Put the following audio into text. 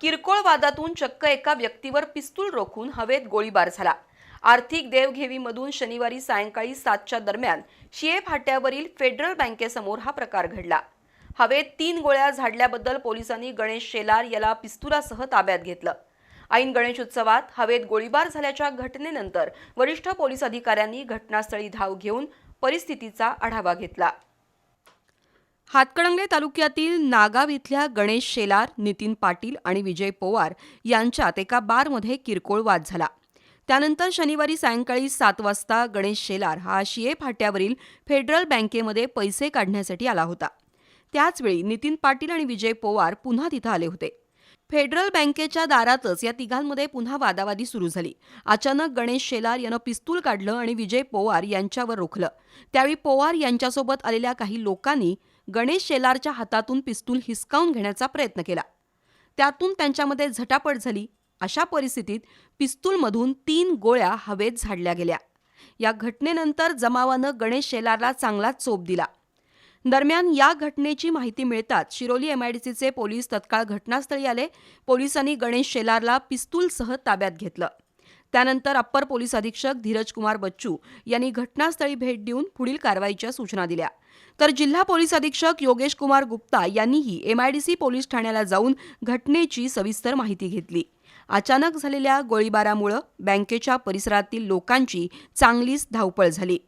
किरकोळ वादातून चक्क एका व्यक्तीवर पिस्तूल रोखून हवेत गोळीबार झाला. आर्थिक देवघेवीमधून शनिवारी सायंकाळी सातच्या दरम्यान शिये फाट्यावरील फेडरल बँकेसमोर हा प्रकार घडला. हवेत तीन गोळ्या झाडल्याबद्दल पोलिसांनी गणेश शेलार याला पिस्तुलासह ताब्यात घेतलं. ऐन गणेश उत्सवात हवेत गोळीबार झाल्याच्या घटनेनंतर वरिष्ठ पोलीस अधिकाऱ्यांनी घटनास्थळी धाव घेऊन परिस्थितीचा आढावा घेतला. हातकणंगले तालुक्यातील नागाव इथल्या गणेश शेलार नितीन पाटील आणि विजय पोवार यांच्यात एका बारमध्ये किरकोळ वाद झाला. त्यानंतर शनिवारी सायंकाळी सात वाजता गणेश शेलार हा शिये फाट्यावरील फेडरल बँकेमध्ये पैसे काढण्यासाठी आला होता. त्याचवेळी नितीन पाटील आणि विजय पोवार पुन्हा तिथं आले होते. फेडरल बँकेच्या दारातच या तिघांमध्ये पुन्हा वादावादी सुरू झाली. अचानक गणेश शेलार यानं पिस्तूल काढलं आणि विजय पोवार यांच्यावर रोखलं. त्यावेळी पोवार यांच्यासोबत आलेल्या काही लोकांनी गणेश शेलारच्या हातातून पिस्तूल हिसकावून घेण्याचा प्रयत्न केला. त्यातून त्यांच्यामध्ये झटापट झाली. अशा परिस्थितीत पिस्तूलमधून तीन गोळ्या हवेत झाडल्या गेल्या. या घटनेनंतर जमावानं गणेश शेलारला चांगलाच चोप दिला. दरम्यान या घटनेची माहिती मिळताच शिरोली एमआयडीसीचे पोलीस तत्काळ घटनास्थळी आले. पोलिसांनी गणेश शेलारला पिस्तूलसह ताब्यात घेतलं. त्यानंतर अप्पर पोलीस अधीक्षक धीरज कुमार बच्चू यांनी घटनास्थळी भेट देऊन पुढील कारवाईच्या सूचना दिल्या. तर जिल्हा पोलीस अधीक्षक योगेश कुमार गुप्ता यांनीही एमआयडीसी पोलीस ठाण्याला जाऊन घटनेची सविस्तर माहिती घेतली. अचानक झालेल्या गोळीबारामुळं बँकेच्या परिसरातील लोकांची चांगलीच धावपळ झाली.